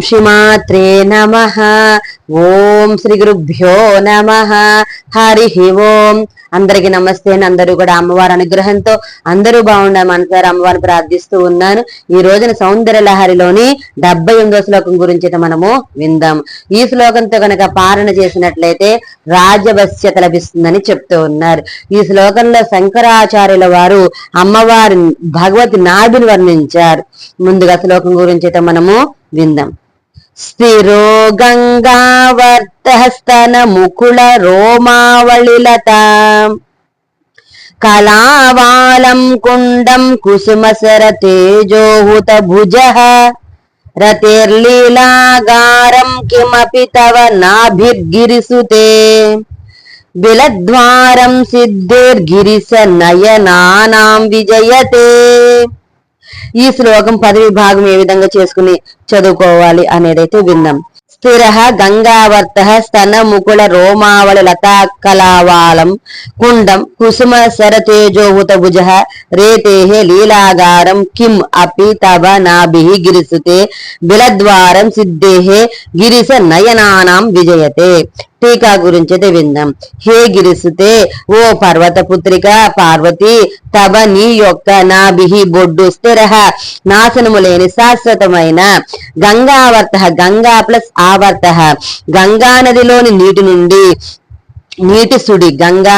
శ్రీమాత్రే నమ ఓం శ్రీ గురుభ్యో నమ. హరి ఓం. అందరికి నమస్తే అని అందరూ కూడా అమ్మవారి అనుగ్రహంతో అందరూ బాగుండాలి మనసారి అమ్మవారిని ప్రార్థిస్తూ ఉన్నాను. ఈ రోజున సౌందర్య లహరిలోని డెబ్బై ఎనిమిదో శ్లోకం గురించి అయితే మనము విందాం. ఈ శ్లోకంతో కనుక పాలన చేసినట్లయితే రాజవశ్యత లభిస్తుందని చెప్తూ ఉన్నారు. ఈ శ్లోకంలో శంకరాచార్యుల వారు అమ్మవారి భగవతి నాభిని వర్ణించారు. ముందుగా శ్లోకం గురించి అయితే మనము విందాం. స్థిరో గంగావర్తహస్తన ముకుళ రోమావళిలత కళావాలం కుండం కుసుమసర తేజోహుత భుజ రతిర్లీలాగారం కిమపి తవ నాభిర్గిరిసుతే బిలద్వారం సిద్ధిర్గిరిస నయనానాం విజయతే ఈ శ్లోకం పదవి భాగం ఏ విధంగా చేసుకుని చదువుకోవాలి అనేదైతే విందాం స్థిర గంగావర్త స్తన ముకుల రోమావళి లతా కళావాలం కుండం కుసుమ శరతేజోహుత భుజ రేతే లీలాగారం కిం అపి తవ నాభి గిరిసుతే బిలద్వారం సిద్ధే గిరిస నయనానాం విజయతే. టీకా గురించి అయితే విందాం. హే గిరిసితే ఓ పర్వత పుత్రిక పార్వతి తవ నీ యొక్క నాభిహి బొడ్డు స్థిర. నాశనము లేని శాశ్వతమైన గంగావర్త గంగా ప్లస్ ఆవర్త. గంగా నదిలోని నీటి నుండి నీటి సుడి గంగా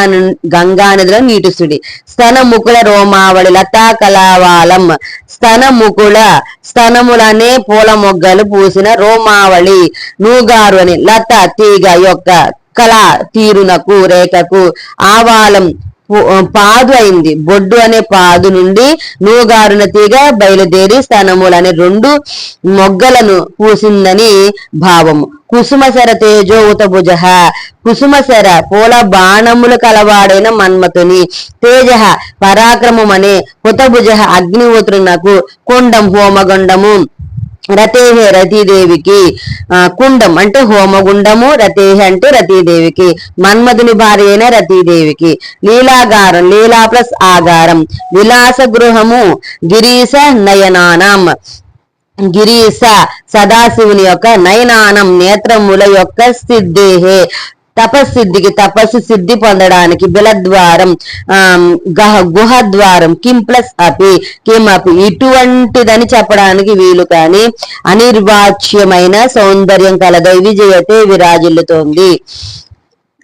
గంగా నదిలో నీటి సుడి స్తన ముకుల రోమావళి లతా కళావాలం. స్తన ముకుల స్తనములనే పూల మొగ్గలు పూసిన రోమావళి. నూగారు అని లత తీగ యొక్క కళ తీరునకు రేఖకు ఆవాలం. పాదు అయింది. బొడ్డు అనే పాదు నుండి నూగారున తీగ బయలుదేరి స్థనములు అనే రెండు మొగ్గలను పూసిందని భావము. కుసుమశర తేజో ఉతభుజ కుసుమశర పూల బాణములు కలవాడైన మన్మతుని తేజ పరాక్రమం అనే హుతభుజ అగ్నిహోత్రునకు కొండం హోమగొండము. రతేహే రతీదేవికి ఆ, కుండం అంటే హోమగుండము రతేహ అంటే రతీదేవికి మన్మధుని భార్య అయిన రతీదేవికి లీలాగారం లీలా ప్లస్ ఆగారం విలాస గృహము గిరీశ నయనానం. గిరీశ సదాశివుని యొక్క నయనానం నేత్రముల యొక్క సిద్ధేహే. తపస్సిద్ధికి తపస్సు సిద్ధి పొందడానికి బిలద్వారం ఆ గహ గుహ ద్వారం కిం ప్లస్ అపి కిం అపి. ఇటువంటిదని చెప్పడానికి వీలు కాని అనిర్వాచ్యమైన సౌందర్యం కలదై విజయతే విరాజిల్లుతోంది.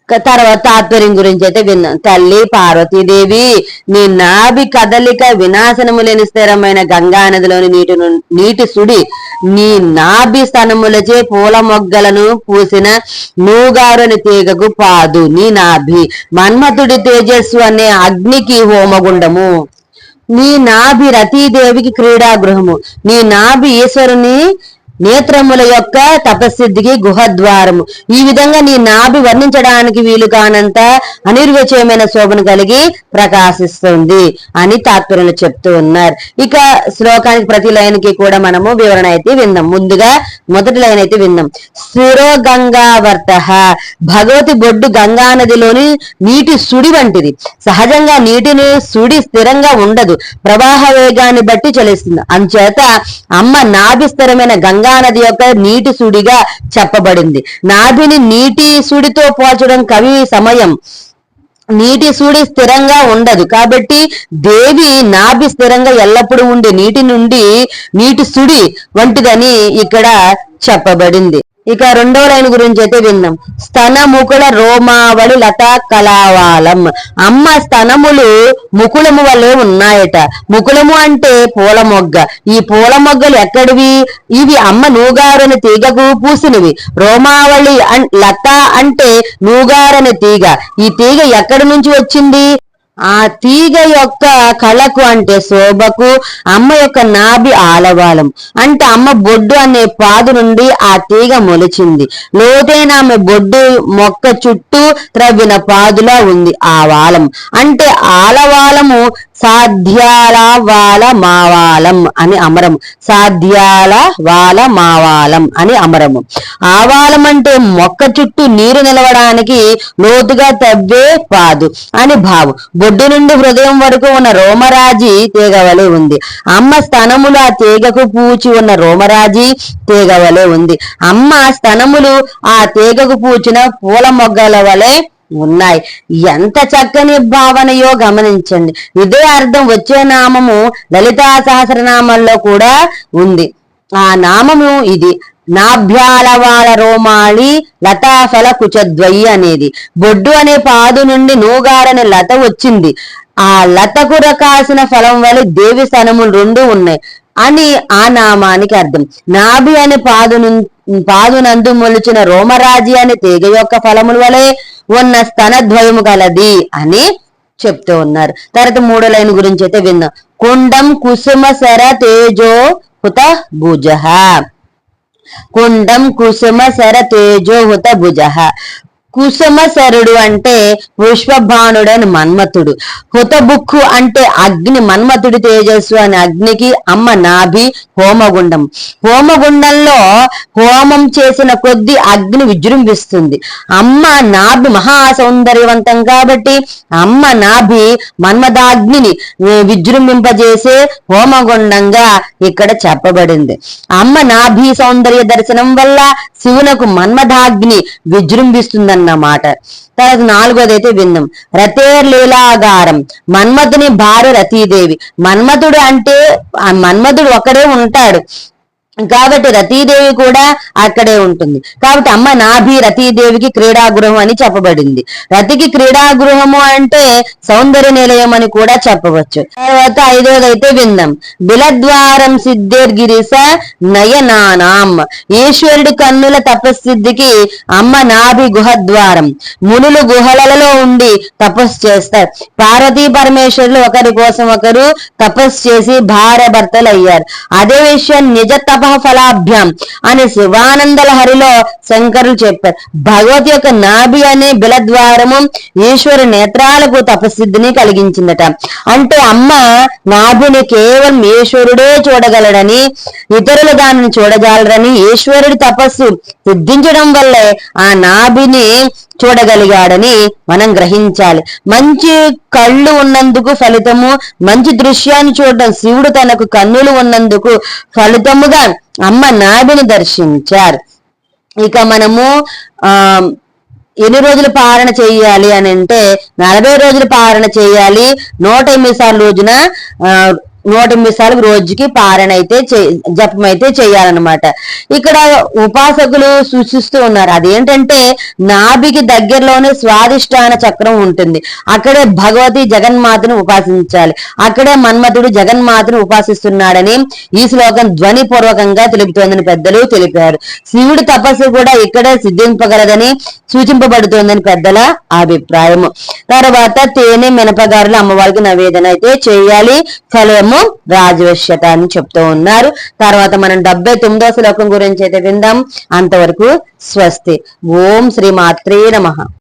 తర్వాత తాత్పర్యం గురించి అయితే విన్నాం. తల్లి పార్వతీదేవి నీ నాభి కదలిక వినాశనము లేని స్థిరమైన గంగా నదిలోని నీటి నీటి సుడి నీ నాభి స్థనములచే పూల మొగ్గలను పూసిన నూగారుని తీగకు పాదు. నీ నాభి మన్మథుడి తేజస్సు అనే అగ్నికి హోమగుండము. నీ నాభి రతీదేవికి క్రీడాగృహము. నీ నాభి ఈశ్వరుని నేత్రముల యొక్క తపస్సిద్ధికి గుహద్వారము. ఈ విధంగా నీ నాభి వర్ణించడానికి వీలు కానంత అనిర్వచయమైన శోభను కలిగి ప్రకాశిస్తుంది అని తాత్పర్యంలో చెప్తూ ఉన్నారు. ఇక శ్లోకానికి ప్రతి లైన్కి కూడా మనము వివరణ అయితే విందాం. ముందుగా మొదటి లైన్ అయితే విందాం. శిరో గంగావర్త భగవతి బొడ్డు గంగా నదిలోని నీటి సుడి వంటిది. సహజంగా నీటిని సుడి స్థిరంగా ఉండదు. ప్రవాహ వేగాన్ని బట్టి చలిస్తుంది. అంచేత అమ్మ నాభి స్థిరమైన గంగా నది యొక్క నీటి సుడిగా చెప్పబడింది. నాభిని నీటి సుడితో పోల్చడం కవి సమయం. నీటి సుడి స్థిరంగా ఉండదు. కాబట్టి దేవి నాభి స్థిరంగా ఎల్లప్పుడూ ఉండే నీటి నుండి నీటి సుడి వంటిదని ఇక్కడ చెప్పబడింది. ఇక రెండో లైన్ గురించి అయితే విందాం. స్తన ముకుల రోమావళి లతా కళావాలం. అమ్మ స్తనములు ముకుళము వల్లే ఉన్నాయట. ముకుళము అంటే పూల మొగ్గ. ఈ పూల మొగ్గలు ఎక్కడివి? ఇవి అమ్మ నూగారని తీగకు పూసినవి. రోమావళి అన్- లత అంటే నూగారని తీగ. ఈ తీగ ఎక్కడి నుంచి వచ్చింది? ఆ తీగ యొక్క కళకు అంటే శోభకు అమ్మ యొక్క నాభి ఆలవాలం. అంటే అమ్మ బొడ్డు అనే పాదు నుండి ఆ తీగ మొలిచింది. లోతైన ఆమె బొడ్డు మొక్క చుట్టూ త్రవ్విన పాదులా ఉంది ఆ వాలం. అంటే ఆలవాలము సాధ్యాల వాల మావాలం అని అమరము. సాధ్యాల వాల మావాలం అని అమరము ఆవాలం అంటే మొక్క చుట్టూ నీరు నిలవడానికి లోతుగా తవ్వే పాదు అని భావం. బొడ్డు నుండి హృదయం వరకు ఉన్న రోమరాజి తీగవలే ఉంది. అమ్మ స్తనములు ఆ తీగకు పూచి ఉన్న రోమరాజి తీగవలే ఉంది. అమ్మ స్తనములు ఆ తీగకు పూచిన పూల మొగ్గల వలె ఉన్నాయి. ఎంత చక్కని భావనయో గమనించండి. ఇదే అర్థం వచ్చే నామము లలితా సహస్రనామంలో కూడా ఉంది. ఆ నామము ఇది. నాభ్యాలవాల రోమాళి లతాఫల కుచద్వయి అనేది. బొడ్డు అనే పాదు నుండి నూగారనే లత వచ్చింది. ఆ లతకు రకాసిన ఫలం వల్ల దేవి స్థనములు రెండు ఉన్నాయి. అని ఆ నామానికి అర్థం. నాభి అనే పాదు పాదునందు మొలిచిన రోమరాజి అనే తీగ యొక్క ఫలముల వలె ఉన్న స్తనద్వయము గలది అని చెప్తూ ఉన్నారు. తర్వాత మూడో లైన్ గురించి అయితే విందాం. కుండం కుసుమ సర తేజో హుత భుజ. కుండం కుసుమ సర తేజోహుత భుజ కుసుమశరుడు అంటే పుష్పభానుడని మన్మతుడు హుతబుక్కు అంటే అగ్ని మన్మతుడి తేజస్సు అని అగ్నికి అమ్మ నాభి హోమగుండం. హోమగుండంలో హోమం చేసిన కొద్ది అగ్ని విజృంభిస్తుంది. అమ్మ నాభి మహా సౌందర్యవంతం కాబట్టి అమ్మ నాభి మన్మదాగ్నిని విజృంభింపజేసే హోమగుండంగా ఇక్కడ చెప్పబడింది. అమ్మ నాభి సౌందర్య దర్శనం వల్ల శివునకు మన్మదాగ్ని విజృంభిస్తుందన్నమాట అన్నమాట. తర్వాత నాలుగోది అయితే విందం. రతేర్ లీలాగారం. మన్మధుని భార్య రతీదేవి. మన్మధుడు అంటే మన్మథుడు మన్మధుడు ఒకడే ఉంటాడు. కాబట్టి రతీదేవి కూడా అక్కడే ఉంటుంది. కాబట్టి అమ్మ నాభి రతీదేవికి క్రీడాగృహం అని చెప్పబడింది. రతికి క్రీడాగృహము అంటే సౌందర్య నిలయం అని కూడా చెప్పవచ్చు. తర్వాత ఐదోది అయితే విందాం. బిలద్వారం సిద్ధిర్గిరిస నయనానాం. ఈశ్వరుడి కన్నుల తపస్సిద్ధికి అమ్మ నాభి గుహద్వారం. మునులు గుహలలో ఉండి తపస్సు చేస్తారు. పార్వతీ పరమేశ్వరులు ఒకరి కోసం ఒకరు తపస్సు చేసి భార్య భర్తలు అయ్యారు. అదే విషయం నిజ తప ఫలాభ్యాం అని శివానందల హరిలో శంకరులు చెప్పారు. భగవతి యొక్క నాభి అనే బిలద్వారము ఈశ్వరు నేత్రాలకు తపసిద్ధిని కలిగించిందట. అంటే అమ్మ నాభిని కేవలం ఈశ్వరుడే చూడగలడని ఇతరులు దానిని చూడగలరని ఈశ్వరుడి తపస్సు సిద్ధించడం వల్లే ఆ నాభిని చూడగలిగాడని మనం గ్రహించాలి. మంచి కళ్ళు ఉన్నందుకు ఫలితము మంచి దృశ్యాన్ని చూడడం శివుడు తనకు కన్నులు ఉన్నందుకు ఫలితముగా అమ్మ నాభిని దర్శించారు. ఇక మనము ఆ ఎన్ని రోజులు పారణ చేయాలి అని అంటే నలభై రోజులు పారణ చేయాలి. నూట ఎనిమిది సార్లు రోజున నూట ఎనిమిది సార్లు రోజుకి పారణ అయితే జపం అయితే చేయాలన్నమాట. ఇక్కడ ఉపాసకులు సూచిస్తూ ఉన్నారు. అదేంటంటే నాభికి దగ్గరలోనే స్వాదిష్టాన చక్రం ఉంటుంది. అక్కడే భగవతి జగన్మాతను ఉపాసించాలి. అక్కడే మన్మథుడు జగన్మాతను ఉపాసిస్తున్నాడని ఈ శ్లోకం ధ్వని పూర్వకంగా తెలుపుతోందని పెద్దలు తెలిపారు. శివుడి తపస్సు కూడా ఇక్కడే సిద్ధింపగలదని సూచింపబడుతోందని పెద్దల అభిప్రాయము. తర్వాత తేనె మినపగారులు అమ్మవారికి నవేదన అయితే చేయాలి. ఫలము రాజవశ్యత అని చెప్తూ ఉన్నారు. తర్వాత మనం డెబ్బై తొమ్మిదో శ్లోకం గురించి అయితే విందాం. అంతవరకు స్వస్తి. ఓం శ్రీ మాత్రే నమ.